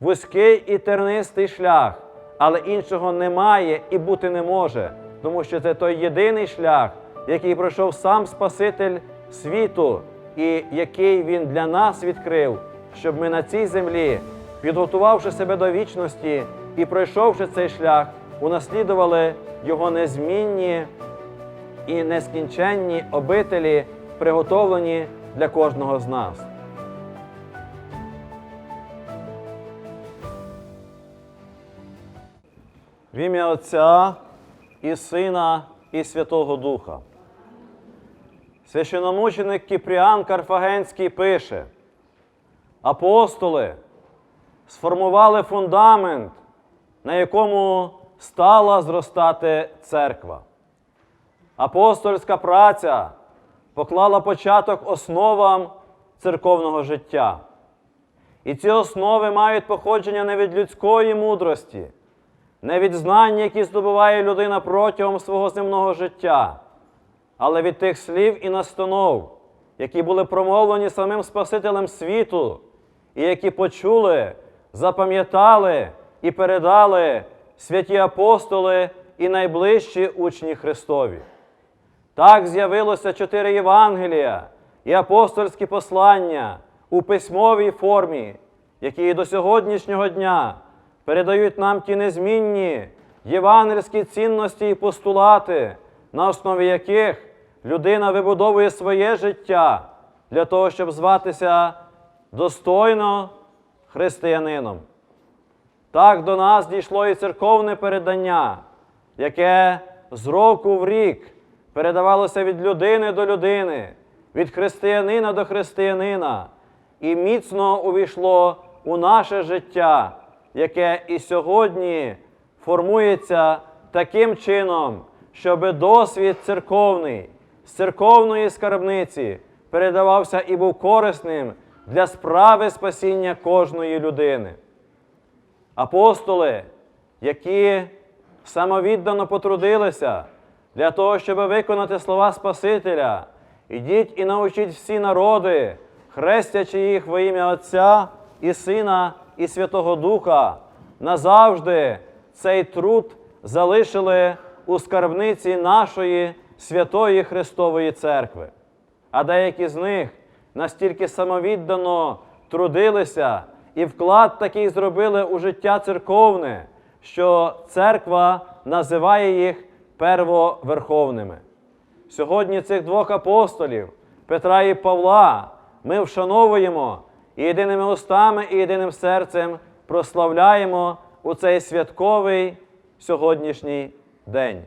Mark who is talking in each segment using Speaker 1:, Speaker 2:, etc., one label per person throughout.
Speaker 1: вузький і тернистий шлях, але іншого немає і бути не може, тому що це той єдиний шлях, який пройшов сам Спаситель світу, і який Він для нас відкрив, щоб ми на цій землі, підготувавши себе до вічності і пройшовши цей шлях, унаслідували його незмінні і нескінченні обителі, приготовлені для кожного з нас. В ім'я Отця і Сина, і Святого Духа. Священомученик Кіпріан Карфагенський пише: апостоли сформували фундамент, на якому стала зростати церква. Апостольська праця поклала початок основам церковного життя. І ці основи мають походження не від людської мудрості, не від знань, які здобуває людина протягом свого земного життя, але від тих слів і настанов, які були промовлені самим Спасителем світу, і які почули, запам'ятали і передали святі апостоли і найближчі учні Христові. Так з'явилося чотири Євангелія і апостольські послання у письмовій формі, які і до сьогоднішнього дня передають нам ті незмінні євангельські цінності і постулати, на основі яких людина вибудовує своє життя для того, щоб зватися достойно християнином. Так до нас дійшло і церковне передання, яке з року в рік передавалося від людини до людини, від християнина до християнина, і міцно увійшло у наше життя, яке і сьогодні формується таким чином, щоб досвід церковний з церковної скарбниці передавався і був корисним для справи спасіння кожної людини. Апостоли, які самовіддано потрудилися для того, щоб виконати слова Спасителя, ідіть і научіть всі народи, хрестячи їх во ім'я Отця і Сина і Святого Духа, назавжди цей труд залишили у скарбниці нашої святої Христової Церкви. А деякі з них настільки самовіддано трудилися і вклад такий зробили у життя церковне, що церква називає їх первоверховними. Сьогодні цих двох апостолів, Петра і Павла, ми вшановуємо єдиними устами, і єдиним серцем прославляємо у цей святковий сьогоднішній день.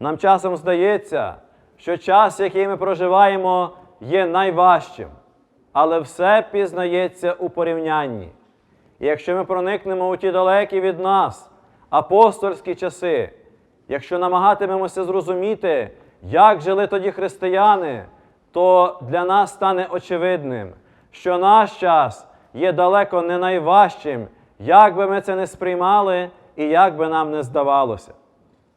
Speaker 1: Нам часом здається, що час, який ми проживаємо, є найважчим, але все пізнається у порівнянні. І якщо ми проникнемо у ті далекі від нас апостольські часи, якщо намагатимемося зрозуміти, як жили тоді християни, то для нас стане очевидним, що наш час є далеко не найважчим, як би ми це не сприймали і як би нам не здавалося.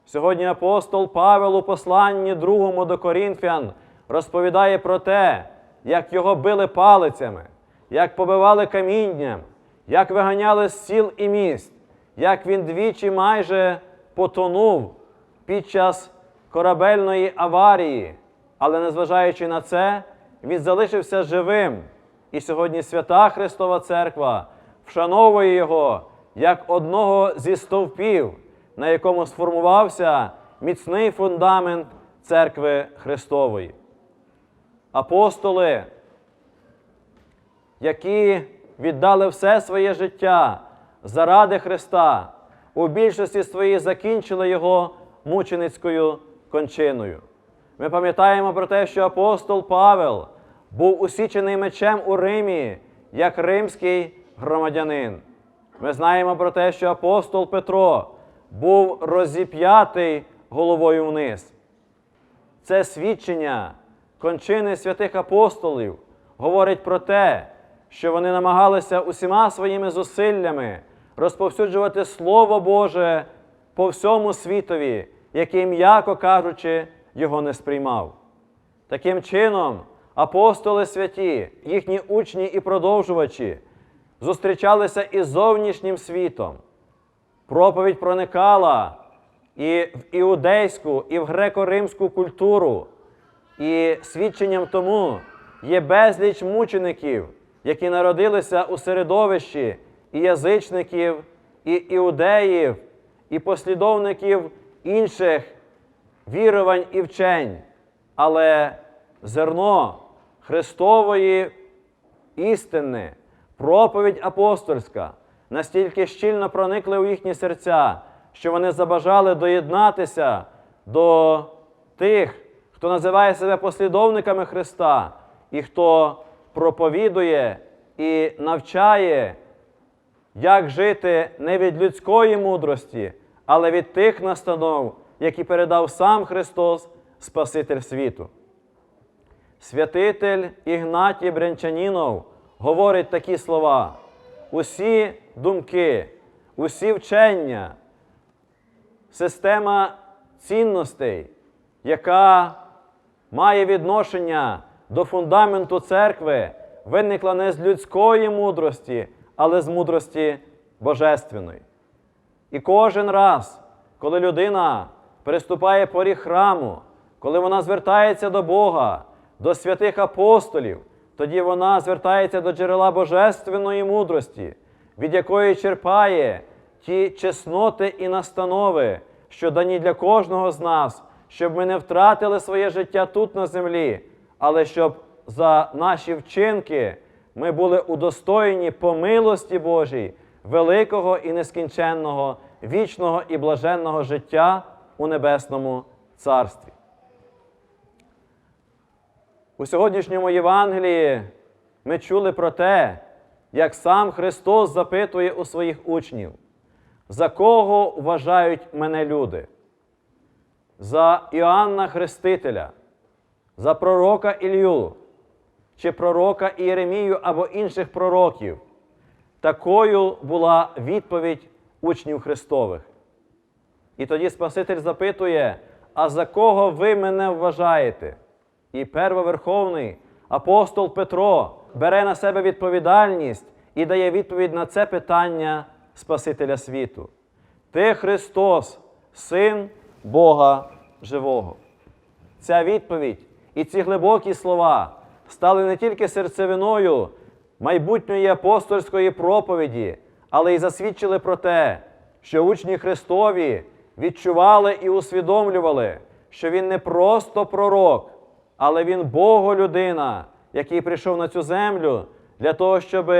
Speaker 1: Сьогодні апостол Павел у посланні другому до Корінфян розповідає про те, як його били палицями, як побивали камінням, як виганяли з сіл і міст, як він двічі майже потонув під час корабельної аварії. Але незважаючи на це, він залишився живим. І сьогодні свята Христова Церква вшановує його як одного зі стовпів, на якому сформувався міцний фундамент церкви Христової. Апостоли, які віддали все своє життя заради Христа, у більшості своїй закінчили його мученицькою кончиною. Ми пам'ятаємо про те, що апостол Павел був усічений мечем у Римі як римський громадянин. Ми знаємо про те, що апостол Петро був розіп'ятий головою вниз. Це свідчення кончини святих апостолів говорить про те, що вони намагалися усіма своїми зусиллями розповсюджувати Слово Боже по всьому світові, який, м'яко кажучи, його не сприймав. Таким чином, апостоли святі, їхні учні і продовжувачі, зустрічалися із зовнішнім світом. Проповідь проникала і в іудейську, і в греко-римську культуру. І свідченням тому є безліч мучеників, які народилися у середовищі і язичників, і іудеїв, і послідовників інших вірувань і вчень. Але зерно Христової істини, проповідь апостольська настільки щільно проникли у їхні серця, що вони забажали доєднатися до тих, хто називає себе послідовниками Христа, і хто проповідує і навчає, як жити не від людської мудрості, але від тих настанов, які передав сам Христос, Спаситель світу. Святитель Ігнатій Брянчанінов говорить такі слова: усі думки, усі вчення, система цінностей, яка має відношення до фундаменту церкви, виникла не з людської мудрості, але з мудрості божественної. І кожен раз, коли людина переступає поріг храму, коли вона звертається до Бога, до святих апостолів, тоді вона звертається до джерела божественної мудрості, від якої черпає ті чесноти і настанови, що дані для кожного з нас, щоб ми не втратили своє життя тут на землі, але щоб за наші вчинки ми були удостоєні по милості Божій, великого і нескінченного, вічного і блаженного життя у Небесному Царстві. У сьогоднішньому Євангелії ми чули про те, як сам Христос запитує у своїх учнів, за кого вважають мене люди? За Іоанна Хрестителя, за пророка Ілью, чи пророка Ієремію або інших пророків. Такою була відповідь учнів Христових. І тоді Спаситель запитує: а за кого ви мене вважаєте? І первоверховний апостол Петро бере на себе відповідальність і дає відповідь на це питання Спасителя світу. Ти Христос, Син Бога Живого. Ця відповідь і ці глибокі слова стали не тільки серцевиною майбутньої апостольської проповіді, але й засвідчили про те, що учні Христові відчували і усвідомлювали, що Він не просто пророк, але Він Боголюдина, який прийшов на цю землю для того, щоб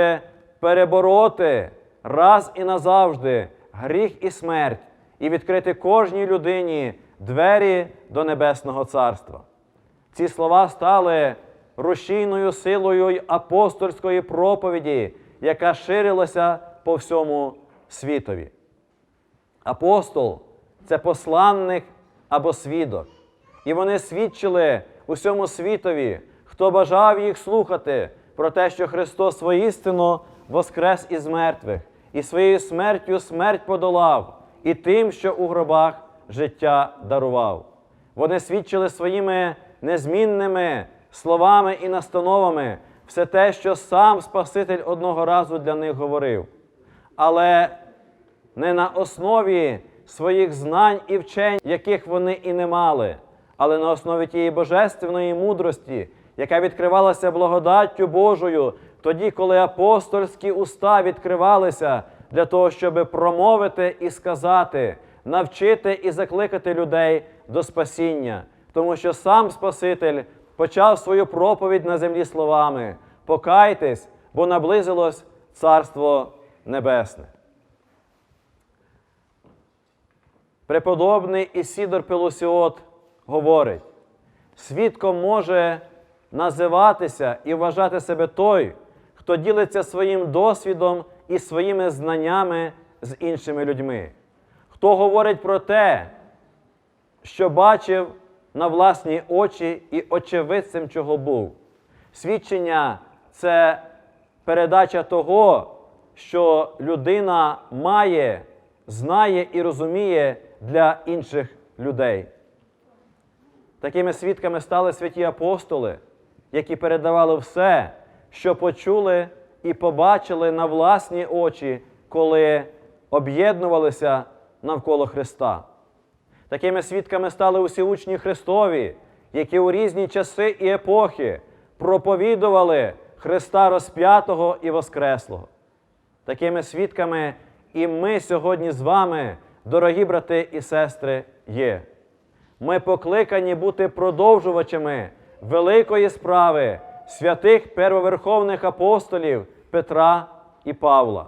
Speaker 1: перебороти раз і назавжди гріх і смерть і відкрити кожній людині двері до Небесного Царства. Ці слова стали рушійною силою апостольської проповіді, яка ширилася по всьому світові. Апостол це посланник або свідок. І вони свідчили усьому світові, хто бажав їх слухати, про те, що Христос воістину воскрес із мертвих, і своєю смертю смерть подолав, і тим, що у гробах життя дарував. Вони свідчили своїми незмінними словами і настановами все те, що сам Спаситель одного разу для них говорив. Але не на основі своїх знань і вчень, яких вони і не мали, але на основі тієї божественної мудрості, яка відкривалася благодаттю Божою, тоді, коли апостольські уста відкривалися для того, щоб промовити і сказати, навчити і закликати людей до спасіння, тому що сам Спаситель почав свою проповідь на землі словами: Покайтесь, бо наблизилось Царство Небесне. Преподобний Ісідор Пелусіот говорить: свідком може називатися і вважати себе той, хто ділиться своїм досвідом і своїми знаннями з іншими людьми, хто говорить про те, що бачив на власні очі і очевидцем чого був. Свідчення це передача того, що людина має, знає і розуміє для інших людей. Такими свідками стали святі апостоли, які передавали все, що почули і побачили на власні очі, коли об'єднувалися навколо Христа. Такими свідками стали усі учні Христові, які у різні часи і епохи проповідували Христа розп'ятого і Воскреслого. Такими свідками і ми сьогодні з вами, дорогі брати і сестри, є. Ми покликані бути продовжувачами великої справи святих первоверховних апостолів Петра і Павла.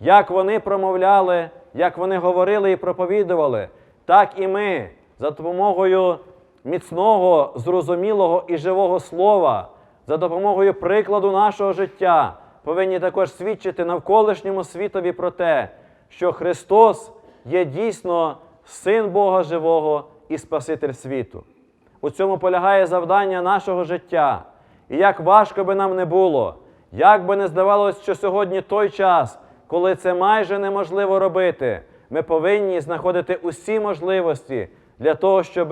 Speaker 1: Як вони промовляли, як вони говорили і проповідували, так і ми за допомогою міцного, зрозумілого і живого слова, за допомогою прикладу нашого життя повинні також свідчити навколишньому світові про те, що Христос є дійсно Син Бога Живого і Спаситель світу. У цьому полягає завдання нашого життя. І як важко би нам не було, як би не здавалось, що сьогодні той час, коли це майже неможливо робити, ми повинні знаходити усі можливості для того, щоб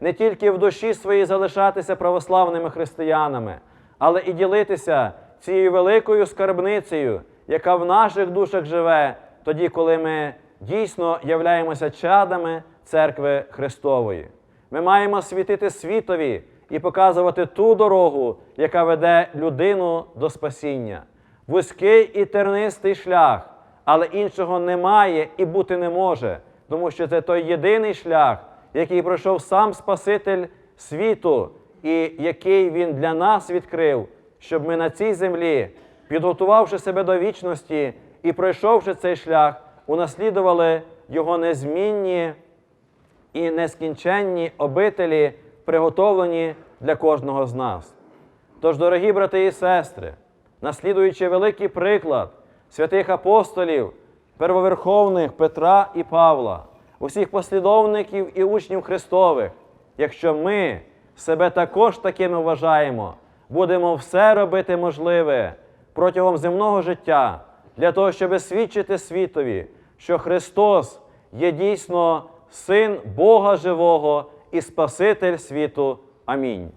Speaker 1: не тільки в душі своїй залишатися православними християнами, але і ділитися цією великою скарбницею, яка в наших душах живе, тоді, коли ми дійсно являємося чадами церкви Христової. Ми маємо світити світові і показувати ту дорогу, яка веде людину до спасіння. Вузький і тернистий шлях, але іншого немає і бути не може, тому що це той єдиний шлях, який пройшов сам Спаситель світу, і який Він для нас відкрив, щоб ми на цій землі, підготувавши себе до вічності і пройшовши цей шлях, унаслідували його незмінні і нескінченні обителі, приготовлені для кожного з нас. Тож, дорогі брати і сестри, наслідуючи великий приклад святих апостолів, первоверховних Петра і Павла, усіх послідовників і учнів Христових, якщо ми себе також такими вважаємо, будемо все робити можливе протягом земного життя для того, щоб свідчити світові, що Христос є дійсно Син Бога Живого і Спаситель світу. Амінь.